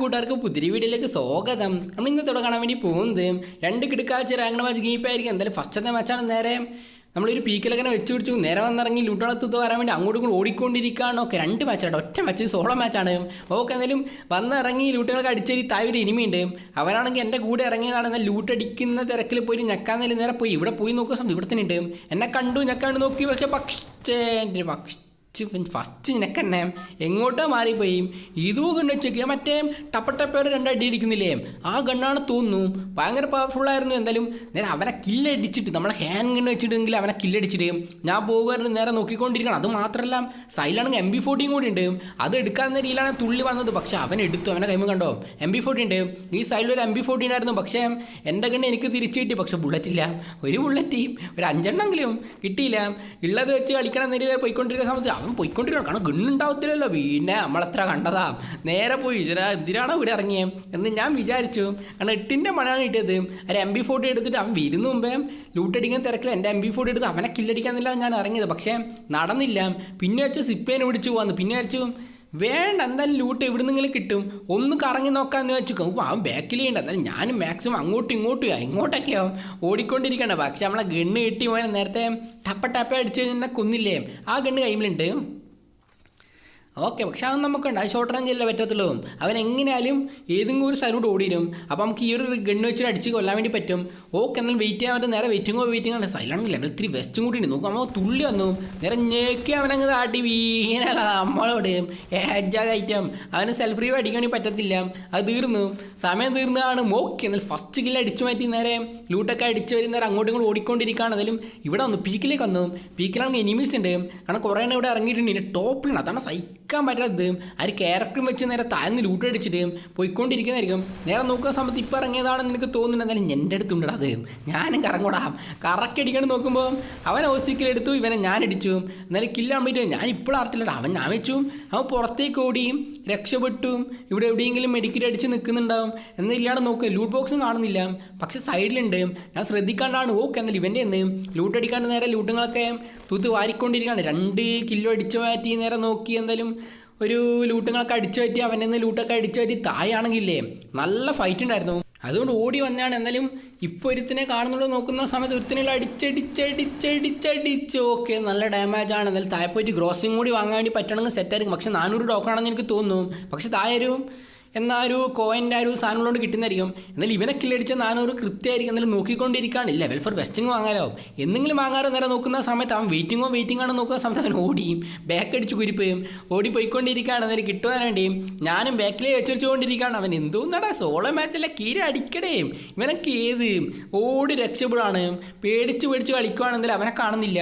കൂട്ടുകാർക്ക് പുതിരി വീഡിയോയിലേക്ക് സ്വാഗതം. നമ്മൾ ഇന്നത്തോടെ കാണാൻ വേണ്ടി പോകുന്നത് രണ്ട് കിടക്കാഴ്ച റാങ്ക് മാച്ച് ഗീപ്പായിരിക്കും എന്തായാലും ഫസ്റ്റത്തെ മാച്ചാണ് നേരെ. നമ്മളൊരു പീക്കിലങ്ങനെ വെച്ച് പിടിച്ചു. നേരെ വന്നിറങ്ങി ലുട്ടോളത്തുത്ത് വരാൻ വേണ്ടി അങ്ങോട്ടും ഇങ്ങോട്ടും ഓടിക്കൊണ്ടിരിക്കുകയാണ്. ഓക്കെ രണ്ട് മാച്ചാണ് ഒറ്റ മാച്ച് സോളോ മാച്ചാണ് ഓക്കെ എന്തായാലും വന്നിറങ്ങി ലൂട്ടുകളൊക്കെ അടിച്ചൊരു താഴെ ഒരു ഇനിമയുണ്ട് അവരാണെങ്കിൽ എന്റെ കൂടെ ഇറങ്ങിയതാണ്. എന്നാൽ ലൂട്ട് അടിക്കുന്ന തിരക്കിൽ പോയി ഞെക്കാൻ നേരം പോയി. ഇവിടെ പോയി നോക്കുക ഇവിടെ തന്നെ ഉണ്ട്. എന്നെ കണ്ടു ഞെക്കാണ്ട് നോക്കി. പക്ഷേ പക്ഷേ എന്റെ പക്ഷേ ഫസ്റ്റ് നിനക്കെന്നെ എങ്ങോട്ടാ മാറിപ്പോയി? ഇതോ ഗണ്ണ് വെച്ചേക്കുക മറ്റേ ടപ്പട്ടപ്പേർ രണ്ടടി ഇരിക്കുന്നില്ലേ? ആ ഗണ്ണാണ് തോന്നുന്നു. ഭയങ്കര പവർഫുൾ ആയിരുന്നു എന്തായാലും. നേരെ അവനെ കില്ലടിച്ചിട്ട് നമ്മളെ ഹാൻഡ് ഗണ്ണ് വെച്ചിട്ടെങ്കിൽ അവനെ കില്ലടിച്ചിട്ട് ഞാൻ പോകുമായിരുന്നു നേരെ നോക്കിക്കൊണ്ടിരിക്കണം. അത് മാത്രമല്ല സൈലാണെങ്കിൽ എം ബി ഫോർട്ടിയും കൂടി ഉണ്ട്. അത് എടുക്കാവുന്ന രീതിയിലാണ് തുള്ളി വന്നത്. പക്ഷെ അവൻ എടുത്തു. അവനെ കൈമ കണ്ടോ? എം ബി ഫോർട്ടി ഉണ്ട്. ഈ സൈഡിൽ ഒരു എം ബി ഫോർട്ടി ഉണ്ടായിരുന്നു. പക്ഷേ എന്റെ ഗണ്ണ് എനിക്ക് തിരിച്ചു കിട്ടി. പക്ഷെ ബുള്ളറ്റ് ഇല്ല. ഒരു ബുള്ളറ്റ് ഒരു അഞ്ചെണ്ണെങ്കിലും കിട്ടിയില്ല. ഉള്ളത് വെച്ച് കളിക്കണം നേരെ പോയിക്കൊണ്ടിരിക്കുന്ന സമയത്ത് അവൻ പോയിക്കൊണ്ടിരിക്കണം. കാരണം ഗണ്ണുണ്ടാവത്തില്ലല്ലോ. പിന്നെ നമ്മളത്ര കണ്ടതാ? നേരെ പോയി. ചേരാ എന്തിനാണ് ഇവിടെ ഇറങ്ങിയത് എന്ന് ഞാൻ വിചാരിച്ചു. കാരണം എട്ടിന്റെ മഴയാണ് കിട്ടിയത്. ഒരു എം ബി ഫോർട്ടി എടുത്തിട്ട് അവൻ വരുന്ന മുമ്പേ ലൂട്ടടിക്കാൻ തിരക്കില്ല എന്റെ എം ബി ഫോർട്ടി എടുത്ത് അവനെ കില്ലടിക്കാന്നില്ല ഞാൻ ഇറങ്ങിയത്. പക്ഷേ നടന്നില്ല. പിന്നെ വെച്ച് സിപ്പേനെ പിടിച്ചു പോകാന്ന് പിന്നെ വെച്ചു വേണ്ട എന്തായാലും ലൂട്ട് എവിടെ നിന്നെങ്കിലും കിട്ടും? ഒന്ന് കറങ്ങി നോക്കാമെന്ന് വെച്ചു അവൻ ബാക്കിലുണ്ട് എന്തായാലും ഞാനും മാക്സിമം അങ്ങോട്ടും ഇങ്ങോട്ടും ഇങ്ങോട്ടൊക്കെ ആവും ഓടിക്കൊണ്ടിരിക്കണം. പക്ഷെ നമ്മളെ ഗണ്ണ് കിട്ടി പോയാൽ നേരത്തെ. ടപ്പ ടപ്പ അടിച്ചു കഴിഞ്ഞാൽ കൊന്നില്ലേ? ആ ഗണ്ണ് കൈമിലുണ്ട് ഓക്കെ പക്ഷെ അത് നമുക്കുണ്ട്. അത് ഷോർട്ട് റേഞ്ച് അല്ലേ പറ്റത്തുള്ളൂ. അവൻ എങ്ങനെയാലും ഏതെങ്കിലും ഒരു സ്ഥലത്തോട്ട് ഓടിയിരും അപ്പോൾ നമുക്ക് ഈ ഒരു ഗണ്ണ് വെച്ചിട്ട് അടിച്ച് കൊല്ലാൻ വേണ്ടി പറ്റും. ഓക്കെ എന്നാൽ വെയിറ്റ് ചെയ്യാൻ പറ്റും നേരെ വെയിറ്റിങ്ങോ വെയിറ്റിംഗ് ആണ് സൈലണ്ട് ലെവൽ ത്രീ വെസ്റ്റും കൂടി ഉണ്ട്. നോക്കും അവൻ തുള്ളി വന്നു. നേരെ ഞെക്കി അവനങ്ങ് താട്ടി. വീണല്ല നമ്മളോട് ഏജാതെ ഐറ്റം അവന് സെൽഫ് റീവ് അടിക്കാൻ പറ്റത്തില്ല. അത് തീർന്നു. സമയം തീർന്നതാണ് ഓക്കെ എന്നാൽ ഫസ്റ്റ് കില്ല് അടിച്ചു മാറ്റി നേരെ ലൂട്ടൊക്കെ അടിച്ച് വരും. നേരെ അങ്ങോട്ടും ഇങ്ങോട്ടും ഓടിക്കൊണ്ടിരിക്കുകയാണ്. അതിലും ഇവിടെ വന്നു. പീക്കിലേക്ക് വന്നു. പീക്കിലാണെങ്കിൽ എനിമീസ് ഉണ്ട്. കാരണം കുറേ എണ്ണം ഇവിടെ ഇറങ്ങിയിട്ടുണ്ട്. ടോപ്പിലാണ് അതാണ് സഹിക്കാൻ പറ്റാത്തത് ഒരു ക്യാരക്ടറും വെച്ച് നേരെ താഴ്ന്ന് ലൂട്ട് അടിച്ചിട്ട് പോയിക്കൊണ്ടിരിക്കുന്നതായിരിക്കും. നേരെ നോക്കുന്ന സമയത്ത് ഇപ്പം ഇറങ്ങിയതാണെന്ന് എനിക്ക് തോന്നുന്നുണ്ട്. എന്തായാലും എന്റെ അടുത്തുണ്ട് അത്. ഞാനും കറങ്ങൂടാം. കറക്റ്റ് അടിക്കണം നോക്കുമ്പോൾ അവൻ ഓസിക്കലെടുത്തു ഇവനെ ഞാൻ അടിച്ചു എന്നാലും കില്ലാൻ പറ്റും ഞാൻ ഇപ്പോഴും അറിയില്ല അവൻ ഞാൻ വെച്ചു. അവൻ പുറത്തേക്ക് ഓടിയും രക്ഷപ്പെട്ടു. ഇവിടെ എവിടെയെങ്കിലും മെഡിക്കറ്റ് അടിച്ച് നിൽക്കുന്നുണ്ടാവും. എന്നില്ലാണ്ട് നോക്കുക ലൂട്ട് ബോക്സും കാണുന്നില്ല. പക്ഷേ സൈഡിലുണ്ട്. ഞാൻ ശ്രദ്ധിക്കാണ്ടാണ്. ഓക്കെ എന്നാൽ ഇവന്റെ എന്ന് ലൂട്ട് അടിക്കാണ്ട് നേരെ ലൂട്ടുകളൊക്കെ തൂത്ത് വാരിക്കൊണ്ടിരിക്കുകയാണ്. രണ്ട് കിലോ അടിച്ചു മാറ്റി നേരെ നോക്കി എന്തായാലും ഒരു ലൂട്ടുകളൊക്കെ അടിച്ചു പറ്റി അവന്റെ നിന്ന് ലൂട്ടൊക്കെ അടിച്ചു പറ്റി തായാണെങ്കിലേ നല്ല ഫൈറ്റ് ഉണ്ടായിരുന്നു. അതുകൊണ്ട് ഓടി വന്നാണ് എന്നാലും ഇപ്പോൾ ഒരുത്തിനെ കാണുന്നുള്ളൂ നോക്കുന്ന സമയത്ത് ഒരുത്തിനുള്ള അടിച്ചടിച്ചടിച്ചടിച്ചടിച്ച് ഓക്കെ നല്ല ഡാമേജ് ആണ്. എന്നാലും താഴെ പോയിട്ട് ഗ്രോസിങ് കൂടി വാങ്ങാൻ വേണ്ടി പറ്റണമെങ്കിൽ സെറ്റായിരിക്കും പക്ഷെ നാനൂറ് ടോക്കണാണെന്ന് എനിക്ക് തോന്നുന്നു. പക്ഷെ താഴെ ഒരു എന്നാ ഒരു കോയിന്റെ ആ ഒരു സാധനങ്ങളോട് കിട്ടുന്നതായിരിക്കും. എന്നാൽ ഇവനെ കില്ലടിച്ച നാനൂറ് കൃത്യമായിരിക്കും എന്നാലും നോക്കിക്കൊണ്ടിരിക്കുകയാണ്. ലെവൽ ഫോർ വെസ്റ്റിംഗ് വാങ്ങാലോ. എന്തെങ്കിലും വാങ്ങാറോ നേരെ നോക്കുന്ന സമയത്ത് അവൻ വെയിറ്റിങ്ങോ വെയിറ്റിംഗ് ആണോ നോക്കുന്ന സമയത്ത് അവൻ ഓടിയും ബാക്ക് അടിച്ച് കുരിപ്പയും ഓടി പോയിക്കൊണ്ടിരിക്കുകയാണ് എന്നാലും കിട്ടുവാൻ വേണ്ടിയും ഞാനും ബാക്കിലേ വെച്ചുകൊണ്ടിരിക്കുകയാണ് അവൻ എന്തോന്നടാ സോളോ മാച്ചല്ല കീര അടിക്കടേയും ഇവനൊക്കെ ഏത്? ഓടി രക്ഷപ്പെടുകയാണ് പേടിച്ച് പേടിച്ച് കളിക്കുവാണെന്നാലും അവനെ കാണുന്നില്ല.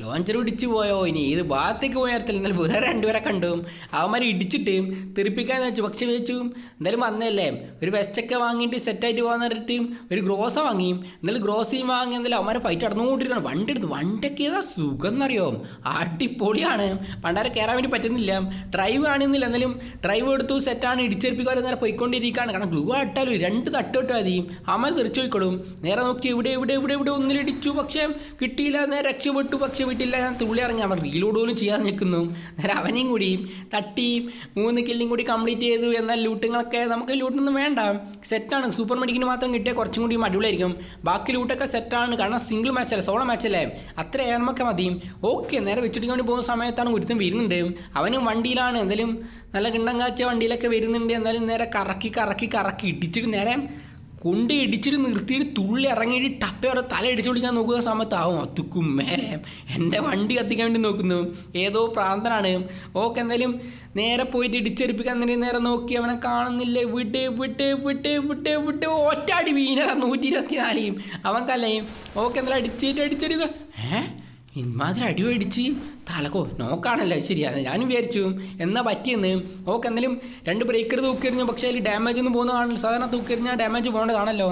ലോഞ്ചർ ഇടിച്ചു പോയോ? ഇനി ഇത് ഭാഗത്തേക്ക് പോയാർത്തില്ല എന്നാൽ വേറെ രണ്ടുപേരെ കണ്ടും. അവന്മാർ ഇടിച്ചിട്ട് തെറിപ്പിക്കാന്ന് വെച്ചു. പക്ഷെ വെച്ചു എന്തായാലും വന്നല്ലേ ഒരു വെസ്റ്റൊക്കെ വാങ്ങിയിട്ട് സെറ്റായിട്ട് പോകാൻ പറഞ്ഞിട്ട് ഒരു ഗ്രോസ വാങ്ങി. എന്നാലും ഗ്രോസയും വാങ്ങി. എന്നാലും അവന്മാരെ ഫൈറ്റ് നടന്നുകൊണ്ടിരിക്കണം വണ്ടി എടുത്ത് വണ്ടിയൊക്കെ ഏതാ സുഖം എന്നറിയോ? അടിപൊളിയാണ്. പണ്ടാരെ കയറാൻ വേണ്ടി പറ്റുന്നില്ല. ഡ്രൈവ് കാണുന്നില്ല. എന്നാലും ഡ്രൈവ് എടുത്തു സെറ്റാണ് ഇടിച്ചേൽപ്പിക്കാൻ നേരെ പോയിക്കൊണ്ടിരിക്കുകയാണ്. കാരണം ഗ്ലൂ ആട്ടാലും രണ്ട് തട്ടോട്ട് മതി. അവന്മാർ തെറിച്ചു പോയിക്കോളും. നേരെ നോക്കി ഇവിടെ ഇവിടെ ഇവിടെ ഇവിടെ ഒന്നിലിടിച്ചു പക്ഷേ കിട്ടിയില്ല. നേരെ രക്ഷപ്പെട്ടു. പക്ഷെ വിട്ടില്ല. ഞാൻ തുള്ളി ഇറങ്ങി. അവൻ റീലോഡ് പോലും ചെയ്യാതെ നിൽക്കുന്നു. നേരെ അവനെയും കൂടി തട്ടി മൂന്ന് കില്ലും കൂടി കംപ്ലീറ്റ് ചെയ്തു. എന്നാൽ ലൂട്ടുകളൊക്കെ നമുക്ക് ലൂട്ടൊന്നും വേണ്ട. സെറ്റാണ് സൂപ്പർ മെഡിക്കിന് മാത്രം കിട്ടിയാൽ കുറച്ചും കൂടി അടിപൊളിയായിരിക്കും. ബാക്കി ലൂട്ടൊക്കെ സെറ്റാണ് കാരണം സിംഗിൾ മാച്ചല്ലേ സോളോ മാച്ചല്ലേ അത്ര ഏർമൊക്കെ മതി. ഓക്കെ നേരെ വെച്ചിട്ട് വേണ്ടി പോകുന്ന സമയത്താണ് ഒരുത്തം വരുന്നുണ്ട്. അവനും വണ്ടിയിലാണ്. എന്തായാലും നല്ല കിണ്ണം കാച്ച വണ്ടിയിലൊക്കെ വരുന്നുണ്ട്. എന്നാലും നേരെ കറക്കി കറക്കി കറക്കി ഇടിച്ചിട്ട് നേരെ കൊണ്ട് ഇടിച്ചിട്ട് നിർത്തിയിട്ട് തുള്ളി ഇറങ്ങിയിട്ട് ടപ്പ തല ഇടിച്ചു പിടിക്കാൻ നോക്കുന്ന സമയത്താവും അത്തുക്കും മേലെ. എന്റെ വണ്ടി കത്തിക്കാൻ വേണ്ടി നോക്കുന്നു. ഏതോ പ്രാന്തനാണ്. ഓക്കെ എന്തായാലും നേരെ പോയിട്ട് ഇടിച്ചെടുപ്പിക്കാൻ തന്നെ നേരെ നോക്കി അവനെ കാണുന്നില്ല? വിട്ട് വിട്ട് വിട്ട് വിട്ട് വിട്ട് ഒറ്റാടി വീണ നൂറ്റി ഇരുപത്തി നാലേയും അവൻ കല്ലയും ഓക്കെ എന്തായാലും അടിച്ചിട്ട് അടിച്ചെടുക്കുക ഏഹ് ഇമാതിരി അടി മേടിച്ച് തലക്കോ നോക്കാണല്ലോ ശരിയാണ് ഞാൻ വിചാരിച്ചു എന്നാ പറ്റിയെന്ന്? ഓക്കെ എന്നാലും രണ്ട് ബ്രേക്കർ തൂക്കിയെറിഞ്ഞു പക്ഷേ അതിൽ ഡാമേജ് ഒന്നും പോകുന്നതാണല്ലോ. സാധാരണ തൂക്കിയെറിഞ്ഞാൽ ഡാമേജ് പോകേണ്ടതാണല്ലോ.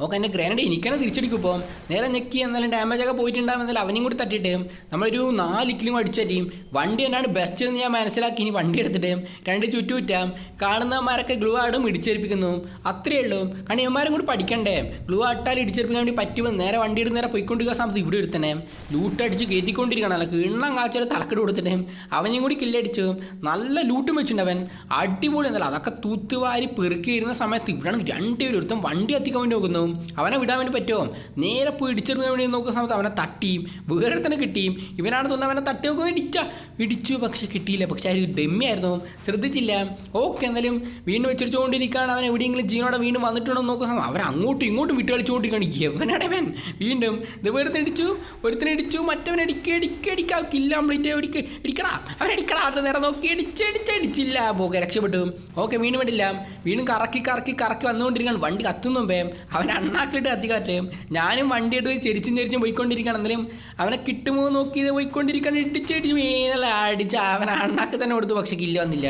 ഓക്കെ എന്റെ ഗ്രാനേഡ് എനിക്കാണ് തിരിച്ചടിക്കും ഇപ്പോൾ നേരെ ഞെക്കി എന്നാലും ഡാമേജ് ഒക്കെ പോയിട്ടുണ്ടാകും എന്നാലും അവനെയും കൂടി തട്ടിയിട്ട് നമ്മളൊരു നാല് കിലും അടിച്ചടിയും വണ്ടി എന്നാണ് ബെസ്റ്റ് എന്ന് ഞാൻ മനസ്സിലാക്കി ഇനി വണ്ടി എടുത്തിട്ട് രണ്ട് ചുറ്റുമുറ്റാം. കാണുന്നവന്മാരൊക്കെ ഗ്ലൂ ആടും ഇടിച്ചേൽപ്പിക്കുന്നു. അത്രയേ ഉള്ളൂ. കാരണം ഇവന്മാരും കൂടി പഠിക്കണ്ടേ? ഗ്ലൂ ആട്ടാൽ ഇടിച്ചേൽപ്പിക്കാൻ വേണ്ടി പറ്റുമ്പോൾ നേരെ വണ്ടി എടുത്ത് നേരെ പോയിക്കൊണ്ടിരിക്കുക സമയത്ത് ഇവിടെ എടുത്തനെ ലൂട്ട് അടിച്ച് കയറ്റിക്കൊണ്ടിരിക്കണല്ലോ കിണ്ണം കാച്ചൊരു തലക്കെട്ട് കൊടുത്തിട്ടേ അവനെയും കൂടി കില്ലടിച്ചു നല്ല ലൂട്ടും വെച്ചിട്ടുണ്ട് അവൻ. അടിപൊളി. എന്നല്ല അതൊക്കെ തൂത്തുവാരി പെറുക്കി ഇരുന്ന സമയത്ത് ഇവിടെയാണ് രണ്ടുപേരും ഒരുത്തം വണ്ടി എത്തിക്കാൻ വേണ്ടി നോക്കുന്നു. അവനെ വിടാൻ വേണ്ടി പറ്റുമോ നേരെ പോയി വേണ്ടി നോക്കുന്ന സമയത്ത് അവനെ തട്ടിയും വേറെ തന്നെ കിട്ടിയും. ഇവനാണ് തോന്നുന്നത് അവനെ തട്ടി നോക്കുമ്പോൾ ഇടിച്ച. ഇടിച്ചു പക്ഷെ കിട്ടിയില്ല. പക്ഷെ ആ ഒരു ഡെമ്മിയായിരുന്നു. ശ്രദ്ധിച്ചില്ല. ഓക്കെ എന്തായാലും വീണ്ടും വെച്ചിരിച്ചുകൊണ്ടിരിക്കുകയാണ് അവൻ എവിടെയെങ്കിലും ജീവനോടെ വീണ്ടും വന്നിട്ടുണ്ടോ എന്ന് നോക്കുന്ന സമയം അവൻ അങ്ങോട്ടും ഇങ്ങോട്ടും വിട്ട് കളിച്ചുകൊണ്ടിരിക്കുകയാണ് എവനടവൻ? വീണ്ടും ഇത് വേറെ ഇടിച്ചു ഒരുത്തനെ ഇടിച്ചു മറ്റവൻ അടിക്ക അടിക്ക അടിക്ക കില്ല കംപ്ലീറ്റ് അടിക്ക ഇടിക്കടാ. അവൻ അടിക്കടാ അത് നേരം നോക്കി അടിച്ച് അടിച്ച് അടിച്ചില്ല പോകെ രക്ഷപ്പെട്ടു. ഓക്കെ വീണ്ടും വേണ്ടില്ല വീണ്ടും കറക്കി കറക്കി കറക്കി വന്നുകൊണ്ടിരിക്കുകയാണ്. വണ്ടി കത്തുന്നു മുമ്പേ അവൻ അണ്ണാക്കിലിട്ട് കത്തിക്കാട്ടെ ഞാനും വണ്ടി എടുത്ത് ചെരിച്ചും ചെരിച്ചും പോയിക്കൊണ്ടിരിക്കുകയാണ്. എന്നാലും അവനെ കിട്ടുമോ നോക്കി ഇത് പോയിക്കൊണ്ടിരിക്കുകയാണ്. ഇടിച്ചടിച്ച് മേനല്ല അടിച്ച് അവനെ അണ്ണാക്കി തന്നെ കൊടുത്തു. പക്ഷെ കില്ല വന്നില്ല.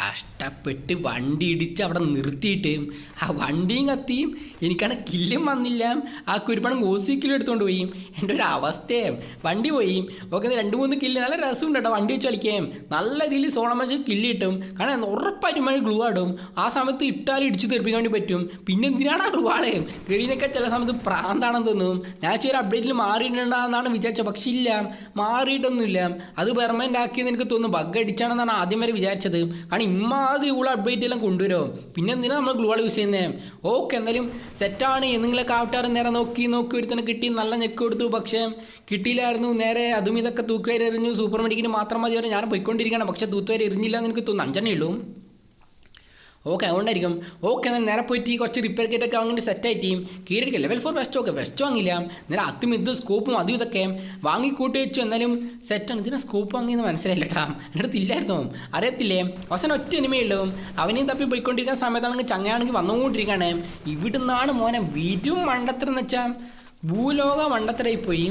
കഷ്ടപ്പെട്ട് വണ്ടി ഇടിച്ച് അവിടെ നിർത്തിയിട്ട് ആ വണ്ടിയും കത്തിയും എനിക്കാണ് കില്ലും വന്നില്ല. ആ കുരുപ്പണം ഓസിക്കിലും എടുത്തുകൊണ്ട് പോയി. എന്റെ ഒരു അവസ്ഥയും വണ്ടി പോയി. ഓക്കെ രണ്ട് മൂന്ന് കില്ല്. നല്ല രസമുണ്ട് കേട്ടോ വണ്ടി വെച്ച് കളിക്കുകയും നല്ല രീതിയിൽ സോളം വെച്ച് കില്ല് കിട്ടും. കാരണം ഉറപ്പായിട്ടും മഴ ഗ്ലൂ ആടും. ആ സമയത്ത് ഇട്ടാലും ഇടിച്ച് തെറിപ്പിക്കാൻ വേണ്ടി പറ്റും. പിന്നെ എന്തിനാണ് ആ ഗ്ലൂ ആടേ ഗ്രീനൊക്കെ ചില സമയത്ത് പ്രാന്താണെന്ന് തോന്നും. ഞാൻ ചെറിയ അപ്ഡേറ്റിൽ മാറിയിട്ടുണ്ടെന്നാണ് വിചാരിച്ചത്. പക്ഷെ ഇല്ല. മാറിയിട്ടൊന്നുമില്ല. അത് പെർമനന്റ് ആക്കിയെന്ന് എനിക്ക് തോന്നുന്നു. ബഗ് അടിച്ചാണെന്നാണ് ആദ്യം വരെ വിചാരിച്ചത്. കാരണം ഇമ്മാതിരി ഗ്ലൂ അപ്ഡേറ്റ് എല്ലാം കൊണ്ടുവരുമോ പിന്നെ എന്തിനാണ് നമ്മൾ ഗ്ലൂ യൂസ് ചെയ്യുന്നത് ഓക്കെ എന്തായാലും സെറ്റാണ് നിങ്ങളൊക്കെ ആവട്ടാറ് നേരെ നോക്കി നോക്കി ഒരുത്തനെ കിട്ടി. നല്ല ഞെക്ക് കൊടുത്തു. പക്ഷേ കിട്ടിയില്ലായിരുന്നു. നേരെ അതും ഇതൊക്കെ തൂക്കുവരെ എറിഞ്ഞു. സൂപ്പർ മെഡിക്കിന് മാത്രം മതി ഞാൻ പോയിക്കൊണ്ടിരിക്കുകയാണ്. പക്ഷേ തൂത്തുവരെ എറിഞ്ഞില്ല എന്ന് എനിക്ക് തോന്നുന്നു. അഞ്ചെണ്ണേ ഉള്ളൂ. ഓക്കെ അതുകൊണ്ടായിരിക്കും. ഓക്കെ എന്നാൽ നേരെ പോയിട്ട് കുറച്ച് റിപ്പയർ കിട്ടൊക്കെ വാങ്ങിയിട്ട് സെറ്റായിട്ട് കീഴടക്കി ലെവൽ ഫോർ വെസ്റ്റ് ഒക്കെ വെസ്റ്റ് വാങ്ങില്ല. നേരെ അത്തും ഇത് സ്കോപ്പും അതും ഇതൊക്കെ വാങ്ങി കൂട്ടി വെച്ചു എന്നാലും സെറ്റാണ് ഇതിനെ സ്കോപ്പ് വാങ്ങിയെന്ന് മനസ്സിലായില്ല കേട്ടാ എന്റെ അടുത്ത് ഇല്ലായിരുന്നു. അറിയത്തില്ലേ? അവസാനം ഒറ്റ എനിമയുള്ളൂ അവനെയും തപ്പി പോയിക്കൊണ്ടിരിക്കുന്ന സമയത്താണെങ്കിൽ ചങ്ങയാണെങ്കിൽ വന്നുകൊണ്ടിരിക്കുകയാണ്. ഇവിടുന്നാണ് മോനെ വീരും മണ്ടത്തരം എന്ന് വെച്ചാൽ ഭൂലോക മണ്ടത്തരായി പോയി.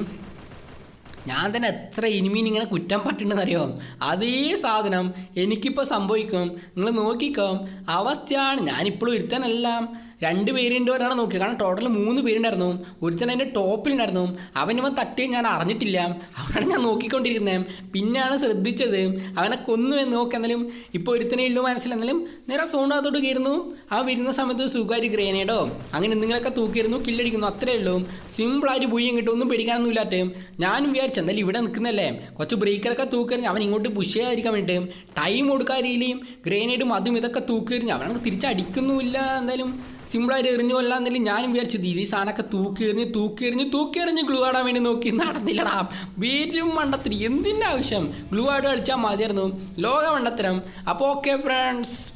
ഞാൻ തന്നെ എത്ര ഇനിമീൻ ഇങ്ങനെ കുറ്റം പറ്റുന്നത് അറിയോ അതേ സാധനം എനിക്കിപ്പോൾ സംഭവിക്കും. നിങ്ങൾ നോക്കിക്കോ. അവസ്ഥയാണ്. ഞാനിപ്പോഴും ഒരുത്തനെല്ലാം. രണ്ട് പേരുണ്ടോരാണ് നോക്കിയത്. നോക്കി കാരണം ടോട്ടൽ മൂന്ന് പേരുണ്ടായിരുന്നു. ഒരുത്തൻ അതിന്റെ ടോപ്പിലുണ്ടായിരുന്നു. അവനിവൻ തട്ടിയ ഞാൻ അറിഞ്ഞിട്ടില്ല. അവനാണ് ഞാൻ നോക്കിക്കൊണ്ടിരിക്കുന്നത്. പിന്നെയാണ് ശ്രദ്ധിച്ചത്. അവനെ കൊന്നു എന്ന് നോക്കി എന്നാലും ഇപ്പോൾ ഒരുത്തനെ ഉള്ളൂ മനസ്സിലെന്നാലും നേരെ സൗണ്ട് അതോട് കയറുന്നു. ആ വരുന്ന സമയത്ത് സുഖാരി ഗ്രേനേഡോ അങ്ങനെ എന്തെങ്കിലുമൊക്കെ തൂക്കിയിരുന്നു കില്ലടിക്കുന്നു. അത്രേ ഉള്ളൂ. സിമ്പിളായിട്ട് പോയി ഇങ്ങോട്ട് ഒന്നും പേടിക്കാനൊന്നും ഇല്ലാട്ടെ ഞാനും വിചാരിച്ചു എന്തായാലും ഇവിടെ നിൽക്കുന്നല്ലേ കുറച്ച് ബ്രേക്കറൊക്കെ തൂക്കറിഞ്ഞ് അവൻ ഇങ്ങോട്ട് പുഷ് ചെയ്യാതിരിക്കാൻ വേണ്ടിയിട്ട് ടൈം കൊടുക്കാൻ രീതിയിലും ഗ്രേനേഡും അതും ഇതൊക്കെ തൂക്കെറിഞ്ഞ് അവനൊക്കെ തിരിച്ചടിക്കുന്നുമില്ല. എന്തായാലും സിമ്പിളായിട്ട് എറിഞ്ഞു കൊല്ലാൻ ഞാൻ വിചാരിച്ചത്. ഈ സാധനമൊക്കെ തൂക്കി എറിഞ്ഞ് തൂക്കി എറിഞ്ഞ് തൂക്കി എറിഞ്ഞ് ഗ്ലൂ ആടാൻ വേണ്ടി നോക്കി. നടന്നില്ലടാ. വീരും മണ്ടത്തിരി. എന്തിന്റെ ആവശ്യം? ഗ്ലൂ ആട് കളിച്ചാൽ മതിയായിരുന്നു. ലോക മണ്ടത്തരം അപ്പോൾ ഓക്കെ ഫ്രണ്ട്സ്